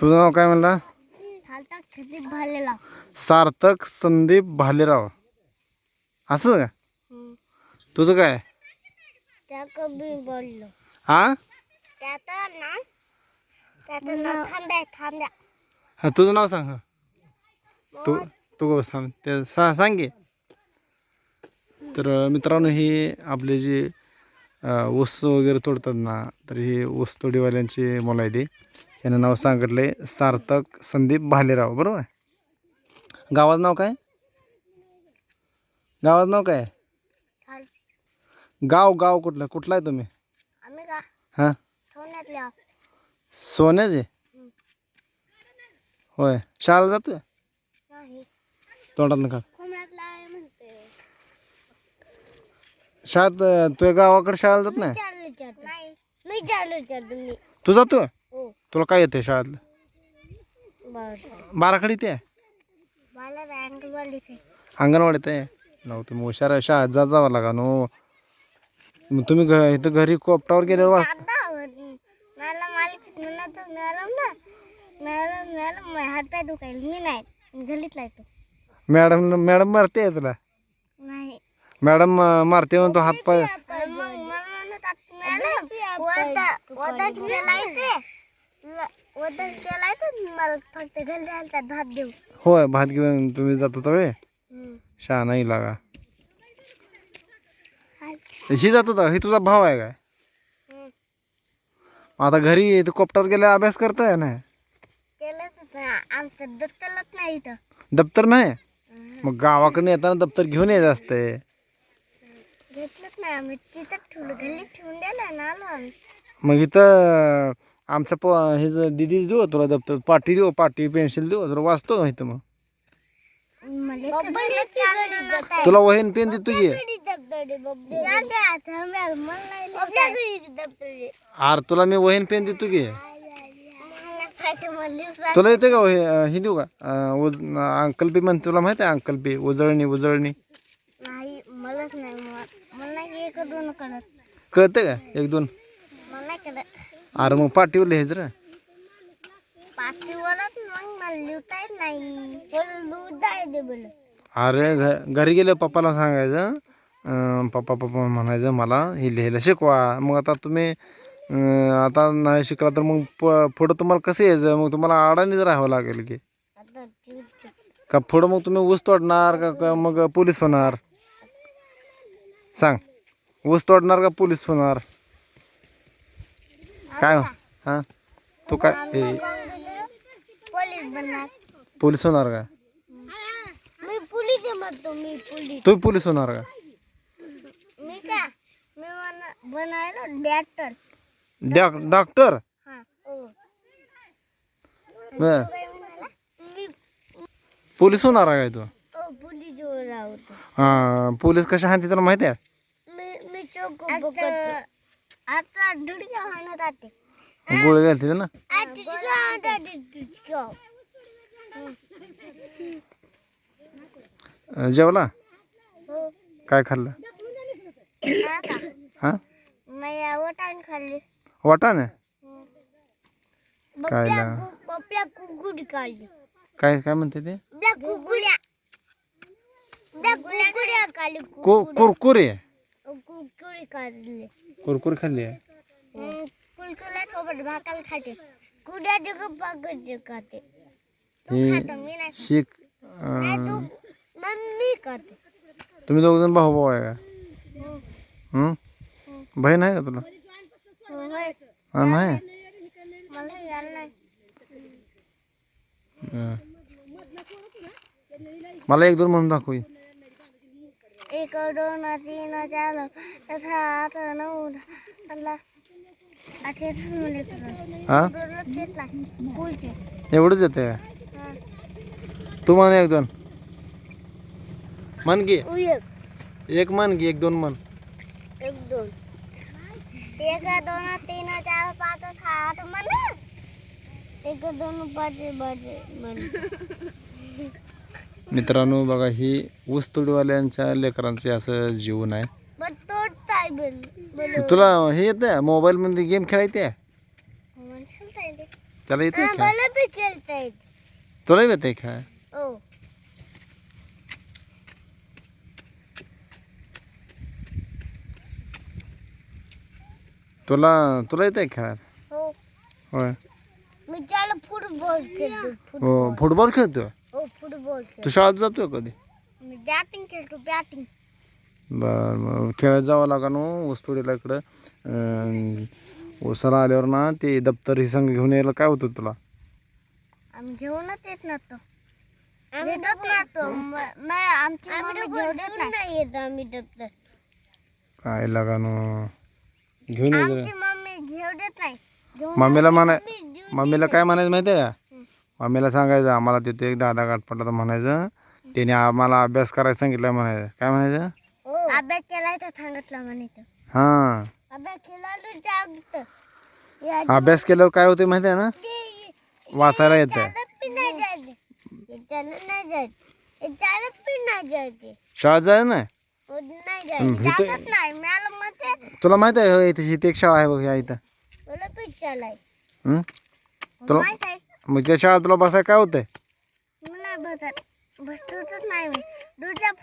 तुझं नाव काय म्हणला? सार्थक संदीप भालेराव. असं का? तुझं काय? बोललो. हा त्याचं नाव? थांब्या थांब्या. हा तुझं नाव सांग. हा. तू तू थांब. ते सा सांग तर मित्रांनो हे आपले जे ऊस वगैरे तोडतात ना तर हे ऊस तोडीवाल्यांची मुलं आहे ते यानं नाव सांगितलंय सार्थक संदीप भालेराव बरोबर? आहे गावाचं नाव काय? गावाचं नाव काय? गाव गाव कुठलं? कुठलं आहे तुम्ही? हां. सोन्याचे होय. शाळेला नाही. तोंडात काढ म्हणते. शाळेत तुझ्या गावाकडे शाळेला जात नाही? तू जातो तुला काय येते शाळेतलं? बरं. बाराखडी ते मला अंगणवाडीत आहे. नव्ह तुम्ही हुशार आहे शाळेत जा जावं लागा नो मग तुम्ही घ इथं घरी कोपटावर गेल्यावर वाच आता मला मालिक म्हणत मॅडम ना मॅडम मॅडम माझे हात पाय दुखायला मी नाही गलीत लागतो मॅडम मॅडम मारते आहे तुला? नाही. मॅडम अं, मारते म्हणतो हात पाय मग मला म्हणत मॅडम वदन वदन मला फक्त घरी भात देऊ. होय भात घेऊन तुम्ही जातो शाळा नाही लागा. ही जात होता ही तुझा भाव आहे काय? आता घरी इथं कोपटावर गेल्या अभ्यास करताय ना? केलंच ना आमचं दत्तलच नाही इथं. दप्तर नाही? मग गावाकडनं येताना दप्तर घेऊन यायचं असतंय. घेतलंच नाही आम्ही. तिथं ठेवलं ठेवून दिलं ना आलो आम्ही. मग इथं आमचं प हे ज- दीदीच देऊ तुला दप्तर पाटी देऊ पाटी पेन्सिल देऊ तुला वाचतो इथं मग? मला तुला वहीन पेन दे तुझी आर तुला मी वहीन पेन देतो की? तुला येते का हे देऊ का? अंकल बी म्हणते तुला माहिती आहे अंकल बी उजळणी उजळणी. नाही मलाच नाही मला मला नाही एक दोन कळत का? एक दोन. अरे मग पाटीवर लिहायचं रे. पाठीवरच मग मला लिहिता येत नाही. पण लिहिता येते बोल अरे घ घरी गेले पप्पाला सांगायचं. अं, पप्पा पप्पा म्हणायचं मला हे लिहायला शिकवा. मग आता तुम्ही अं, आता नाही शिकला तर मग प पुढं तुम्हाला कसं यायचं? मग तुम्हाला अडाणीच राहावं लागेल की. आता ती- का पुढं मग तुम्ही ऊस तोडणार का का मग पोलीस होणार? सांग. ऊस तोडणार का पोलीस होणार? काय हो? हां? तू काय ए, पोलीस बनणार. पोलीस होणार का? मी पोलीस म्हणतो मी पोलीस. तू पोलीस होणार का? मी का? मी बन- बनायला डॅक्टर डॉक डॉक्टर? हा. हो बर काय म्हणाला? मी पोलीस होणार आहे काय तू? तो पोलीस वर होतो हां पोलीस कशा हाती तुला माहिती आहे? मी मी चौक आता आता दुडक्या हाणत आते. गोळी घालते ना? जेवला? काय खाल्लं? हाँ? वटाण खाल्ली. वाटाणे? काय कुकुडी काढली काय काय म्हणते ते? बपल्या कुकुड्या बपल्या कुकुड्या काढली को कुरकुरे काढली कुरकुरे खाल्ली? आहे कुलकुल्या सोबत भाकल खाते. कुड्या जग पाकच खाते. हे खाता मी नाही शिक नाही तू अं, मम्मी खाते. तुम्ही दोघ जण भाऊ भाऊ आहे का. हं? बहीण आहे का तुला? होय. हा नाही? मला यायला नाही. हं. मला एक दोन म्हणून दाखव. हे. एक दोन तीन चार पाच सहा आठ नऊ दहा अकरा अठरा मुले हा दोनच घेतला पुलचे एवढंच येते का हा. तू म्हण एक दोन म्हण की एक एक म्हण की एक दोन म्हण एक दोन एक दोन तीन चार पाच सहा आठ म्हण एक दोन पाच पाच म्हण मित्रांनो बघा ही ऊसतोडीवाल्यांच्या लेकरांचे असं जीवन आहे. तोडताय बोल तुला हे येतं मोबाईलमध्ये गेम खेळायचे? त्याला येते हा, काय मला बी खेळता येत. तुला येते काय हो. तुला तुला येते काय हो. होय. मी त्याला फुटबॉल खेळतो हो फुटबॉल खेळतोय? हो फुटबॉल तू शाळेत जातोय कधी? मी बॅटिंग खेळतो बॅटिंग बर बर खेळत जावं लागा नो ऊसतोडीला इकडं. अं, ऊसाला आल्यावर ना ते दप्तर ही संघ घेऊन यायला काय होतं तुला? आम्ही घेऊनच येत म- म- आमची मम्मी देत नाही. येत आम्ही दप्तर. काय लागा नो घेऊन ये आमची जरा. मम्मी घेऊ देत नाही. घेऊन मम्मीला म्हणाय मम्मीला काय म्हणायचं माहिती आहे का? हं. मम्मीला सांगायचं आम्हाला तिथे एक दादा गाठ पडला तर म्हणायचं. त्याने आम्हाला अभ्यास करायला सांगितलं म्हणायचं. काय म्हणायचं. अभ्यास केलाय तर सांगितलं म्हणे तर हां. अभ्यास केला तर जागत या अभ्यास केल्यावर काय होते माहिती आहे ना? जे- वाचायला येतं. नाही शाळेत जाय ना नाही जायचे. इथे- जागत नाही. मला म्हणते तुला माहिती आहे हो, इथे इथे एक शाळा आहे बघ या इथं. मला हं? तुला माहीत आहे. मग शाळेत तुला बसाय काय होतंय? मी नाही बसत. बसतच नाही मी.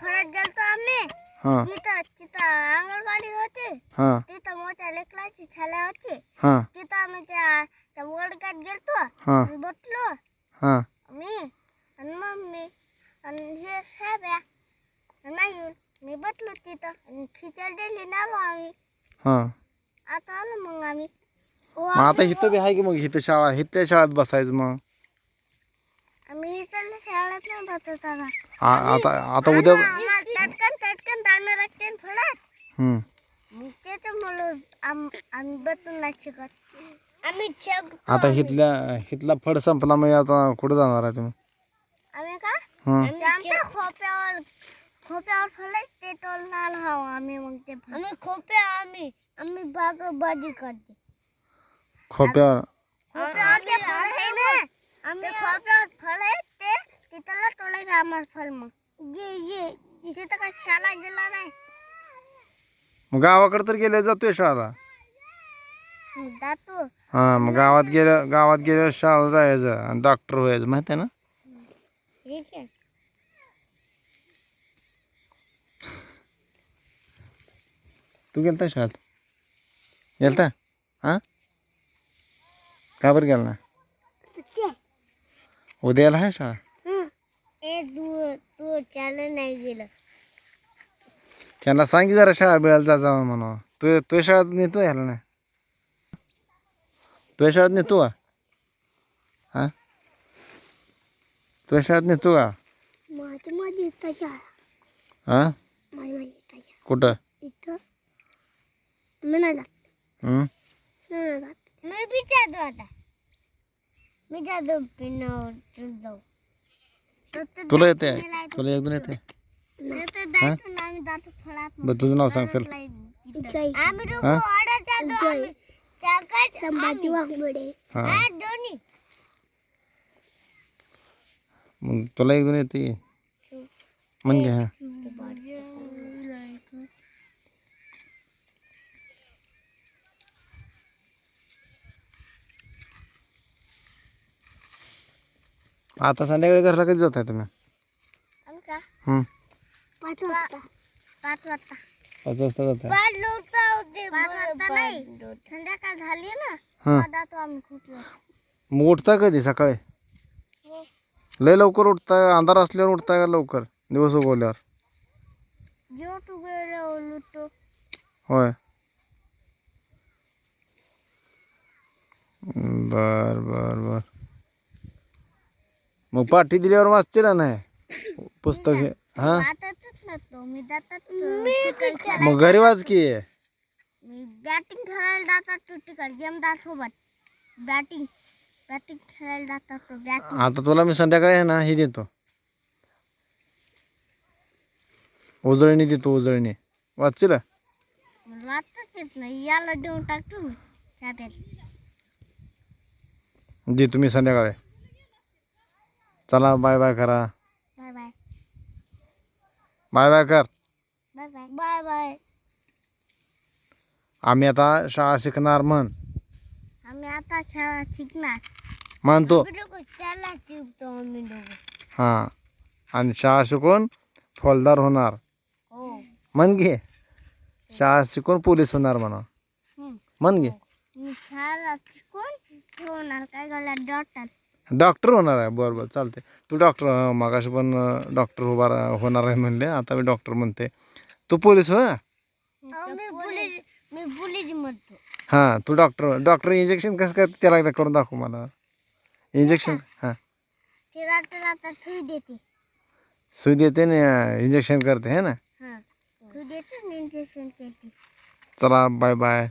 फळात गेलतो आम्ही. हां. तिथं तिथं अंगणवाडी होती. हां. तिथं मोठ्या लेकराची शाळा होती. हां. तिथं आम्ही त्या त्या गेलतो. हां. आणि बसलो. हां. मी आणि मम्मी आणि हे नाही येऊन मी बसलो तिथं. आणि खिचड दिली ना आलो आम्ही. हां. आता आलो मग आम्ही. मग आता इथं बी आहे की मग इथं शाळा इथं शाळेत बसायचं मग? आम्ही इकडल्या शाळेत नाही बसत आता. आ- आता आता उद्या आम्हाला तटकन तटकन दाणं लागते ना फळात हं. मग त्याच्यामुळं आम आम्ही बसून नाही शिकत. आम्ही शिकतो आता इथल्या इथला फड संपला मग आता कुठं जाणार आहे तुम्ही? आम्ही का? हं. ते आमच्या खोप्यावर खोप्यावर फळ ते टोलनाला हवं आम्ही मग ते आम्ही खोप्या आम्ही आम्ही बाग बाजी करते. खोप्यावर. खोप्यावर ते फळ आहे ना. आम्ही खोप्यावर फळ आहे ते. तिथला टोलायचं आम्हाला फळ मग. जे जे तिथं काय शाळा गेला नाही. मग गावाकडे तर गेले जातोय शाळा जातो. हां मग गावात गेल्या गावात गेल्या शाळा जायचं आणि डॉक्टर व्हायचं माहिती आहे ना? ठीक आहे तू गेलता शाळेत? गेलता? हां? का बरं गेला ना उद्याला आहे शाळा? ए तू तू नाही गेलं. त्यांना सांग जरा शाळा बिळाला जा जावं म्हणून. तू तू शाळेत नेतो ह्याला ना तुझ्या शाळेत नेतो का? हां? तुझ्या शाळेत नेतो का? माझी माझी इथं शाळा. हां? माझी माझी इथं शाळा. कुठं? इथं? मी नाही जात हं? मी बी जातो आता। मी पिनावर जाऊ तुला येते तुला एकदम येते बरं तुझं नाव सांग चल। आम्ही दोघं हा? वाड्यात जातो आम्ही चाकट संभाजी वाघमोडे हाँ। हा दोन्ही मग तुला एकदम येते म्हण घ्या हाँ। आता संध्याकाळी घरला कधी जात आहे तुम्ही? आम्ही का? हं, पाच वाजता. पाच वाजता. पाच संध्याकाळ झाली ना हां. मग जातो आम्ही खूप वेळ. मग उठता कधी सकाळी? हो. लय लवकर उठताय अंधार असल्यावर उठताय का लवकर? दिवस उगवल्यावर. जेव तू गेलो लुटतो होय. बर बर बर. मग पाठी दिल्यावर वाचतील नाही? पुस्तक हे हा? ना मी मी मग घरी वाच की. मी बॅटिंग खेळायला जातात तू तिकडे गेम सोबत बॅटिंग बॅटिंग खेळायला जातात तो बॅटिंग. आता तुला मी संध्याकाळी आहे ना हे देतो. उजळणी देतो उजळणी. वाचशील? वाचताच येत नाही याला देऊन टाकतो मी चाप्यात दे तुम्ही संध्याकाळी. चला बाय बाय करा. Bye bye. बाय बाय कर. Bye bye. Bye bye. आम्ही आता शाळा शिकणार म्हण. आम्ही आता शाळा शिकणार. मानतो मी लोक चला चिपतो मी लोक. हां. आणि शाळा शिकून फौजदार होणार. हो. म्हण घे शाळा शिकून पोलीस होणार म्हणा. हम्म. म्हण घे मी शाळा शिकून ठेवणार काय डॉक्टर. डॉक्टर होणार आहे. बरं बरं चालते तू डॉक्टर मागाशी पण डॉक्टर उभा होणार आहे म्हणले. आता मी डॉक्टर म्हणते. तू पोलीस हो मी पोलीस मी पोलीस म्हणतो. हां तू डॉक्टर डॉक्टर इंजेक्शन कसं करते त्याला एकदा करून दाखव मला. इंजेक्शन हां. सुई देते. सुई देते ना इंजेक्शन करते है ना? चला बाय बाय